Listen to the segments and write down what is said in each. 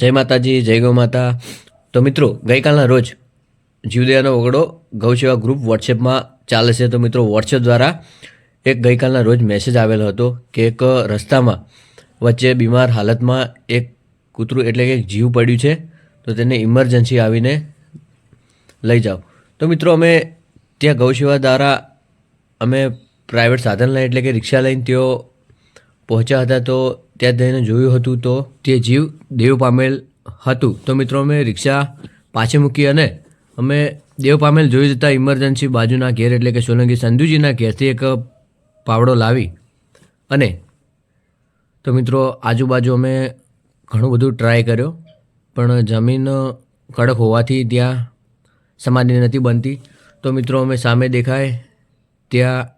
જય માતાજી, જય ગૌ માતા. તો મિત્રો, ગઈકાલના રોજ જીવદયાનો ઓગળો ગૌસેવા ગ્રુપ વોટ્સએપમાં ચાલે છે. તો મિત્રો, વોટ્સએપ દ્વારા એક ગઈકાલના રોજ મેસેજ આવેલો હતો કે એક રસ્તામાં વચ્ચે બીમાર હાલતમાં એક કૂતરું એટલે કે જીવ પડ્યું છે. તો તેને ઇમરજન્સી આવીને લઈ જાઓ. તો મિત્રો, અમે ત્યાં ગૌસેવા દ્વારા અમે પ્રાઇવેટ સાધન લઈને એટલે કે રિક્ષા લઈને તેઓ પહોંચ્યા હતા. તો ત્યાં જઈને જોયું હતું તો તે જીવ દેવ પામેલ હતું. તો મિત્રો, અમે રિક્ષા પાછી મૂકી અને અમે દેવ પામેલ જોઈ જતાં ઇમરજન્સી બાજુના ઘેર, એટલે કે સોલંકી સંધુજીના ઘેરથી એક પાવડો લાવી અને તો મિત્રો, આજુબાજુ અમે ઘણું બધું ટ્રાય કર્યો, પણ જમીન કડક હોવાથી ત્યાં સમાધિ નથી બનતી. તો મિત્રો, અમે સામે દેખાય, ત્યાં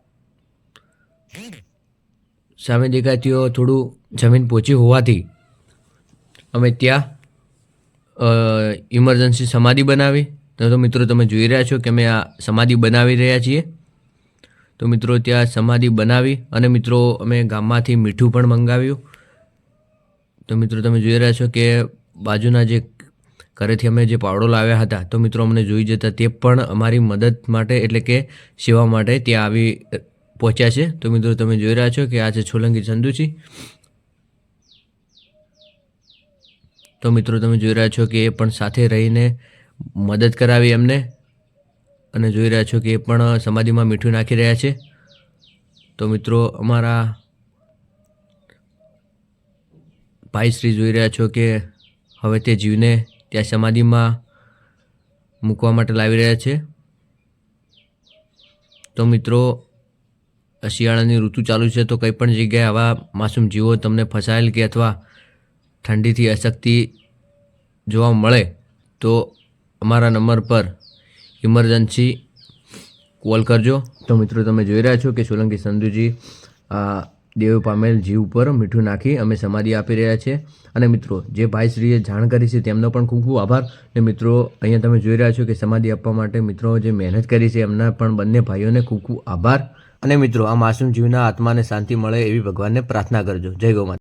સામે દેખાય ત્યાં થોડું જમીન પહોંચી હોવાથી અમે ત્યાં ઇમરજન્સી સમાધિ બનાવી. તો મિત્રો તમે જોઈ રહ્યા છો કે અમે આ સમાધિ બનાવી રહ્યા છીએ. તો મિત્રો ત્યાં સમાધિ બનાવી અને મિત્રો અમે ગામમાંથી મીઠું પણ મંગાવ્યું. તો મિત્રો તમે જોઈ રહ્યા છો કે બાજુના જે ઘરેથી અમે જે પાવડો લાવ્યા હતા, તો મિત્રો અમને જોઈ જતા તે પણ અમારી મદદ માટે એટલે કે સેવા માટે ત્યાં આવી પહોંચ્યા છે. તો મિત્રો, તમે જોઈ રહ્યા છો કે આ છે છોલંકી ચંદુજી તો મિત્રો, તમે જોઈ રહ્યા છો કે એ પણ સાથે રહીને મદદ કરાવી એમને. અને જોઈ રહ્યા છો કે એ પણ સમાધિમાં મીઠું નાખી રહ્યા છે. તો મિત્રો, અમારા ભાઈ શ્રી જોઈ રહ્યા છો કે હવે તે જીવને ત્યાં સમાધિમાં મૂકવા માટે લાવી રહ્યા છે. તો મિત્રો શિયાળાની ઋતુ ચાલુ છે તો કંઈ પણ જગ્યાએ આવા માસૂમ જીવો તમને ફસાયેલ કે અથવા ઠંડીથી અશક્તિ જોવા મળે તો અમારા નંબર પર ઇમરજન્સી કોલ કરજો. તો મિત્રો તમે જોઈ રહ્યા છો કે સોલંકી સંધુજી દેવ પામેલ જીવ ઉપર મીઠું નાખી અમે સમાધિ આપી રહ્યા છીએ. અને મિત્રો, જે ભાઈશ્રીએ જાણ કરી છે તેમનો પણ ખૂબ ખૂબ આભાર. ને મિત્રો, અહીંયા તમે જોઈ રહ્યા છો કે સમાધિ આપવા માટે મિત્રો જે મહેનત કરી છે એમના પણ બંને ભાઈઓને ખૂબ ખૂબ આભાર. અને મિત્રો આ માસૂમ જીવના આત્માને શાંતિ મળે એવી ભગવાનને પ્રાર્થના કરજો. જય ગૌ